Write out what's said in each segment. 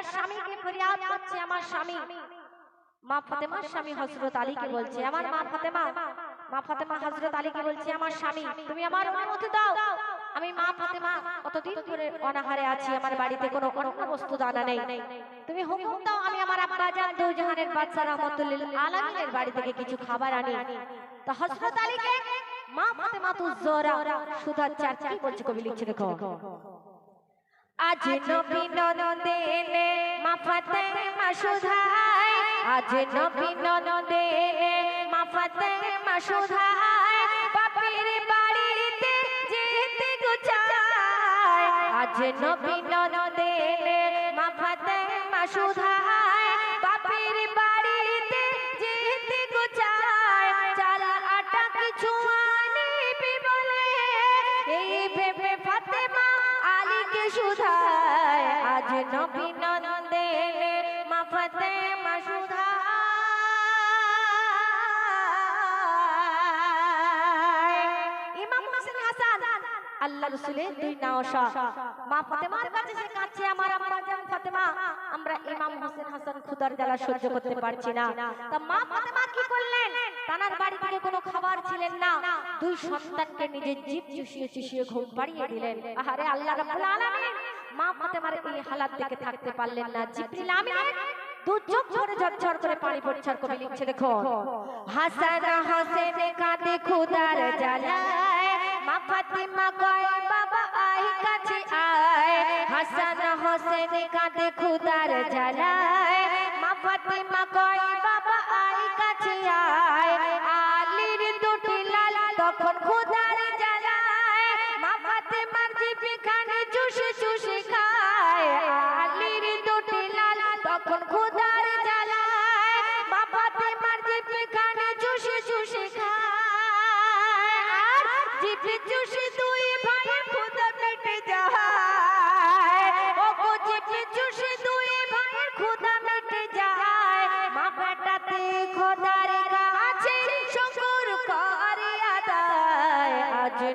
তারা স্বামীকে ফরিয়াদ করছে, আমার স্বামী। মা ফাতেমার স্বামী হযরত আলীকে বলছে, আমার মা ফাতেমা মা ফাতেমা হযরত আলীকে বলছে, আমার স্বামী, তুমি আমার অনুমতি দাও। আমি মা ফাতেমা কতদিন ধরে অনাহারে আছি, আমার বাড়িতে কোনো অন্য বস্তু দানা নেই। তুমি হুকুম দাও, আমি আমার আব্বা জান দু জাহানের বাদশা রহমাতুল্লিল আলামিনের বাড়ি থেকে কিছু খাবার আনি। তো হযরত আলীকে, মা ফাতেমা তু জোরা সুধার চার বলছে কবি লিখছে দেখো। আজ নবী ননদেনে মা ফাতেমা সুধায় আজ নবী ননদেনে মা ফাতেমা সুধায় বাপের বাড়িতে যেতে গুছায় আজ নবী ননদেনে মা ফাতেমা সুধায় বাপের বাড়িতে যেতে গুছায় চাল আটা কিছু আনিবি বলে। এই ভেবে ফাতেমা আজ নবী মা ইমাম হোসেন হাসান, আল্লাহ রসুলের দুই নাওশা মা ফাতেমার কাছে সে কাছে আমার জান ফাতেমা, আমরা ইমাম হোসেন হাসান খুদার জ্বালা সহ্য করতে পারছি না। তা মা ফাতেমা তানার বাড়ি থেকে কোনো খাবার ছিলেন না। দুই সন্তানকে নিজের জিভ চুষিয়ে চুষিয়ে ঘুম পাড়িয়ে দিলেন। আহারে আল্লাহ রাব্বুল আলামিন। মা ফাতেমার এই হালাত দেখে থাকতে পারলেন না। জিবরিল আমিন দু কয় আয়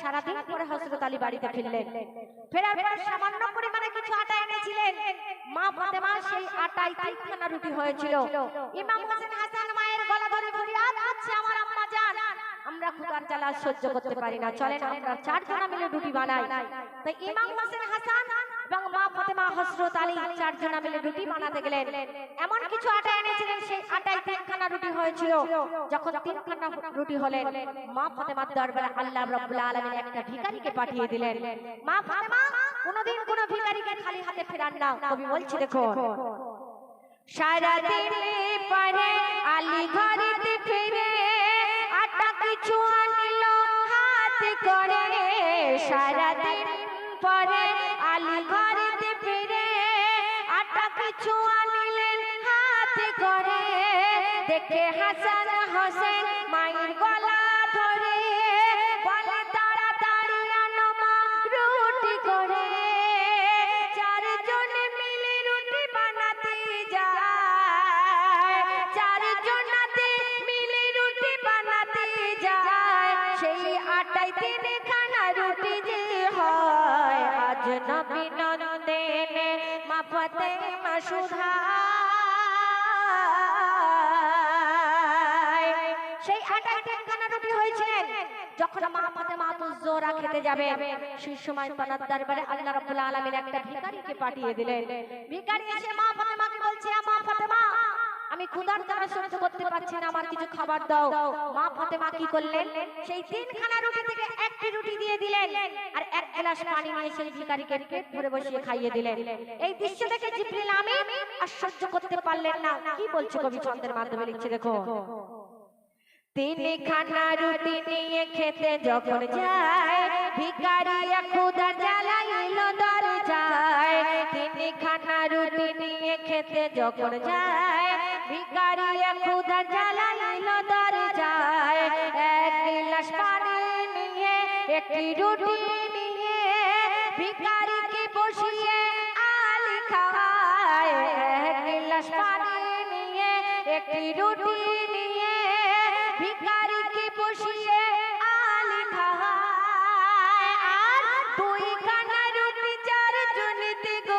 সারাদিন পরে হযরত আলী বাড়িতে ফিরলেন। ফেরার পর সামান্য পরিমাণে কিছু আটা এনেছিলেন। মা ফাতেমা সেই আটায় তিনখানা রুটি হয়েছিল। ইমাম হোসেন হাসান মায়ের গলা ধরে ফরিয়াদ করছে আমার আম্মা জান আমরা ক্ষুধার জ্বালা সহ্য করতে পারি না। চলেন আমরা চারজনা মিলে রুটি বানাই। তাই ইমাম হোসেন হাসান এবং মা ফাতেমা হযরত আলী চারজনা মিলে রুটি বানাতে গেলেন। এমন কিছু আটা এনেছিলেন, সেই আটায় তিনখানা রুটি হয়েছিল। যখন তিনখানা রুটি হলেন, মা ফাতেমার দরবারে আল্লাহ রাব্বুল আলামিন একটা ভিখারিকে পাঠিয়ে দিলেন। মা ফাতেমা, কোনোদিন কোনো ভিখারিকে খালি হাতে ফেরান না, কবি বলছে দেখো সারা দিনে পরে আলী ঘরেতে ফিরে আটা কিছু আনিল, হাত করে সারা দিন পরে, আলী ঘরেতে ফিরে, আটা কিছু আনিলেন হাত করে দেখে হাসান হোসেন মায়ের গলা ধরে, বলে, তাড়াতাড়ি আনো মা রুটি করে। চারজন মিলে রুটি বানাতে যায়। চারজনাতে মিলে রুটি বানাতে যায়। সেই আটাই তিনে খানা রুটি নন্দেনে মা ফাতেমা সুধায় সেই আটাই তিনখানা রুটি হয়েছিলেন যখন মা ফাতেমা তো জোরা খেতে যাবে, সেই সময় তার দরবারে আল্লাহ রাব্বুল আলামিন একটা ভিখারিকে পাঠিয়ে দিলেন। ভিখারি এসে মা ফাতেমাকে বলছে মা ফাতেমা ক্ষুধার জ্বালা সহ্য করতে পারছি না, আমার কিছু খাবার দাও। মা ফাতেমা কি করলেন? সেই তিনখানা রুটি থেকে একটি রুটি দিয়ে দিলেন আর এক গ্লাস পানি নিয়ে সেই ভিখারিকে পেট ভরে বসিয়ে খাইয়ে দিলেন। এই দৃশ্য দেখে জিবরিল আমিন আর সহ্য করতে পারলেন না। কি বলছে কবি ছন্দের মাধ্যমে লিখছে দেখো। তিনি খানা রুটি নিয়ে খেতে যখন যায় ভিকারি ক্ষুদা জ্বালাইল দরজায়। তিনি খানা রুটি নিয়ে খেতে যখন যায় ভিকারি ক্ষুদা জ্বালাইল দরজায়। এক গিলাস পানি নিয়ে, একটি রুটি নিয়ে ভিকারিকে বসিয়ে আলি খাওয়ায় এক গিলাস পানি নিয়ে, একটি রুটি নিয়ে ভিখারিকে বসিয়ে আলি খায়। আর তুই খানা রুটি চার জনিতে গো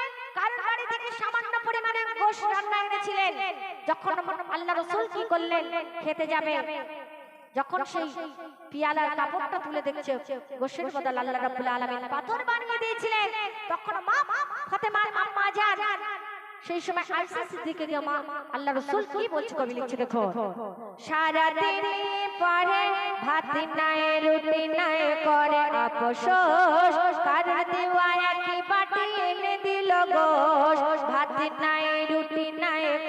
পরিমাণে রান্না এনেছিলেন। যখন আল্লাহ রাসূল কি করলেন? খেতে যাবে। যখন সেই পিয়ালার কাপড়টা তুলে দেখছে গোশের বদল আল্লাহ রাব্বুল আলামিন পাথর বানিয়ে দিয়েছিলেন। তখন মা ফাতেমার আম্মা জান সেই সময় আয়েশা সিদ্দিকে মা, আল্লাহ রাসূল কি বলছে কবি লিখছে দেখো। সারা দিন পরে ভাত নাই, রুটি নাই, করে আপসোস কার দেওয়া একই বাটি এনে দিল গোশ? ভাত নাই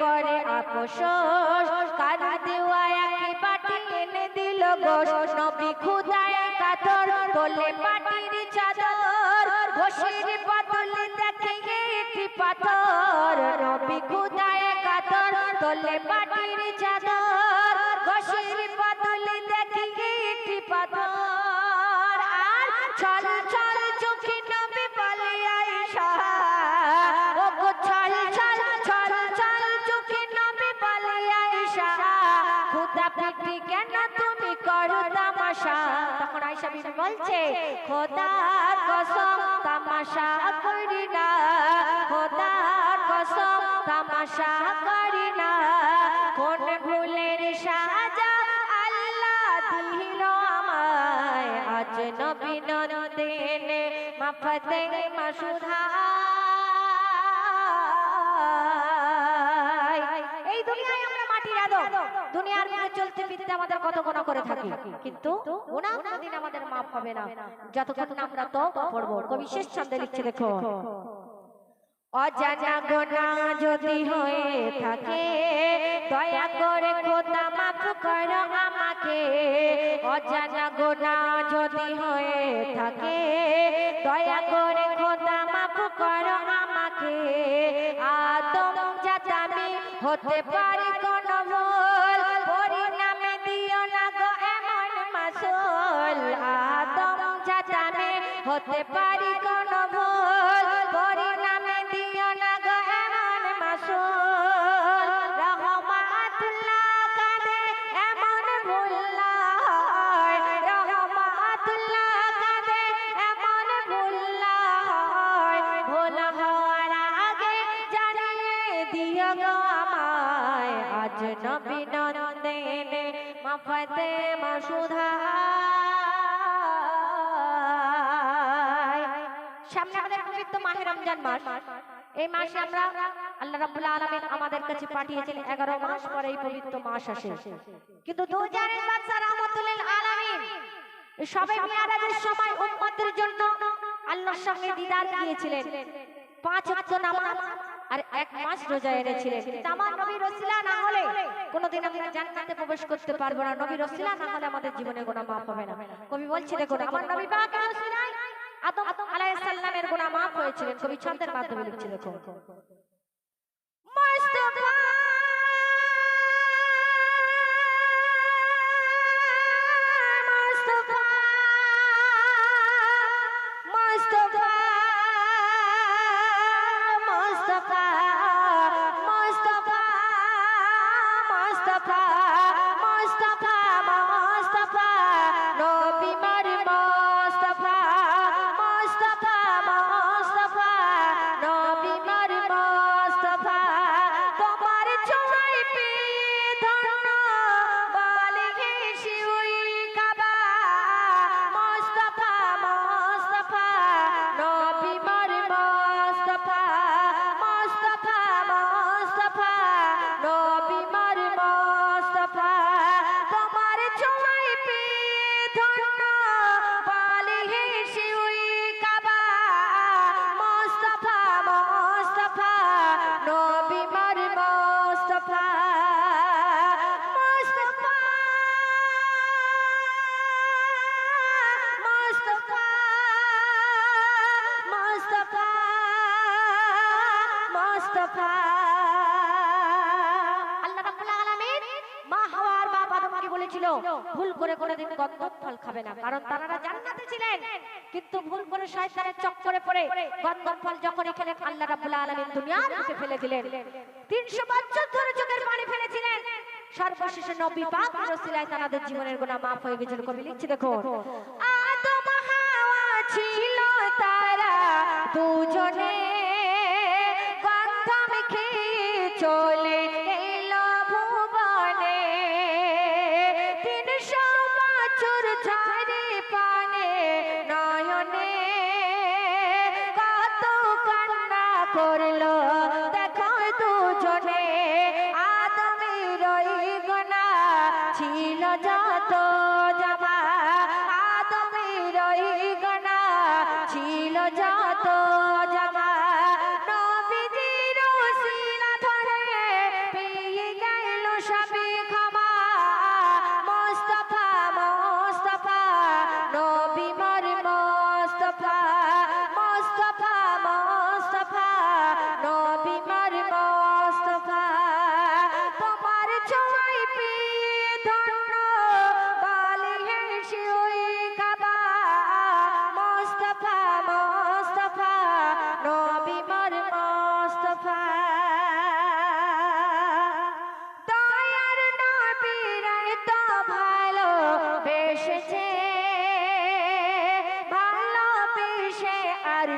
করে আপসোস কাদা দেওয়া একই পাটি এনে দিল গোস নবী খুদায় কাতর, তোলে পাটির চাদর। ঘোষের বদলে দেখে একটি পাথর। নবী খুদায় কাতর, তোলে পাটির চাদর। তামাশা করি না খোদার কসম, তামাশা করি না। কোন ভুলের সাজা আল্লাহ দিল আমায়। আজ নবী নন্দেনে মাফতে মাসুধা এই দুনিয়ায় মাটির দুনিয়ার মধ্যে চলতে ফিরতে আমাদের কত গোনা করে থাকি। কিন্তু গোনা কোনদিন আমাদের মাফ হবে না। যতক্ষণ আমরা তওবা পড়ব। কবি শেষ ছন্দে লিখছে দেখো অজানা গোনা যদি হয়ে থাকে, দয়া করে খোদা মাফ করো আমাকে। অজানা গোনা যদি হয়ে থাকে, দয়া করে খোদা মাফ করো আমাকে। জাতামি হতে পারি কোন মোল পরিণামে দিও না গো এমন মাসল। আদম জাতামে হতে পারি কোন সামনে আমাদের পবিত্র মাহে রমজান মাস। এই মাসে আমরা আল্লাহ রাব্বুল আলামিন আমাদের কাছে পাঠিয়েছেন 11 মাস পরে এই পবিত্র মাস আসে। কিন্তু দু জানের বাদশা রাহমাতুল আলামিন এই সবে মিয়ারাজের সময় উম্মতের জন্য আল্লাহর সঙ্গে দিদার গিয়েছিলেন পাঁচ ওয়াক্ত নামাজ আর এক মাস রোজা এনেছিলেন। কিন্তু আমার নবী রসিলা না হলে কোনোদিন আমরা জান্নাতে প্রবেশ করতে পারব না। নবী রসিলা না হলে আমাদের জীবনে গুনাহ মাফ হবে না। কবি বলছে, দেখুন, আমার নবী পাক আদম আলাইহিস সালামের গুনাহ মাফ হয়েছিলেন কবি ছন্দের মাধ্যমে লিখছে দেখুন বলেছিল, ভুল করে কোনোদিন গন্ধম ফল খাবে না। কারণ তারা জান্নাতে ছিলেন। কিন্তু ভুল করে শয়তানের চক্করে পড়ে গন্ধম ফল যখন এখানে আল্লাহ রাব্বুল আলামিন দুনিয়ার বুকে ফেলে দিলেন 300 বছর ধরে চোখের পানি ফেলেছিলেন। সর্বশেষে নবী পাক রাসূলুল্লাহ তাদের জীবনের গুনাহ maaf হয়ে গেছিল কবি লিখছে দেখো আদম হাওয়া ছিল তারা দুজনে।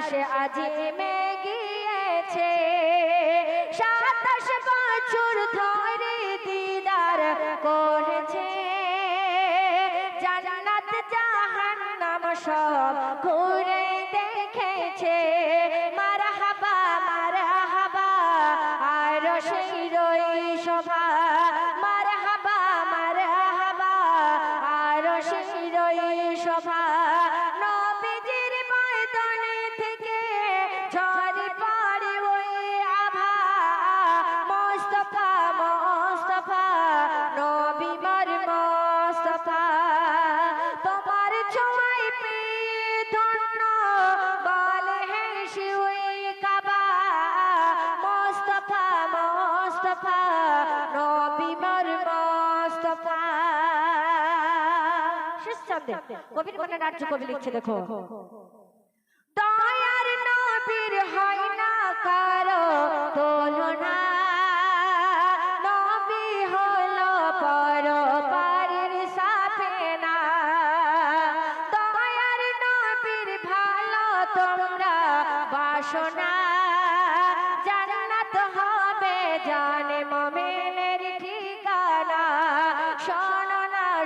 আর আজি গিয়েছে। সাতাশ বছর ধরে দিদার করেছে। জান্নাত জাহান্নাম সব তোমার ছোঁয়ায় পেয়ে হেসে ওই কাবা। মোস্তফা মোস্তফা, নবী মর মোস্তফা। ছন্দে কবির মনে নাট্য কবি লিখছে, দেখো।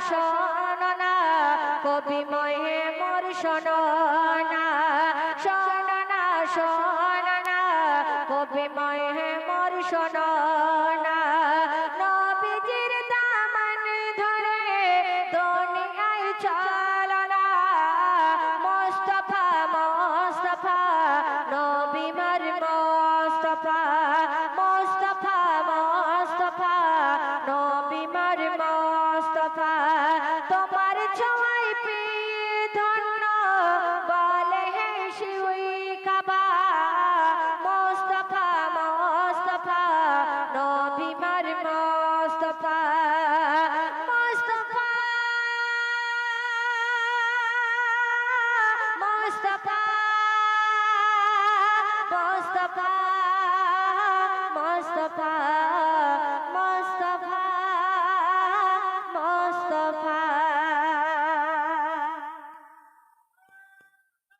শোনো কবি ময়ে মোর শোনো শোনো না কবি ময়ে মোর শোনো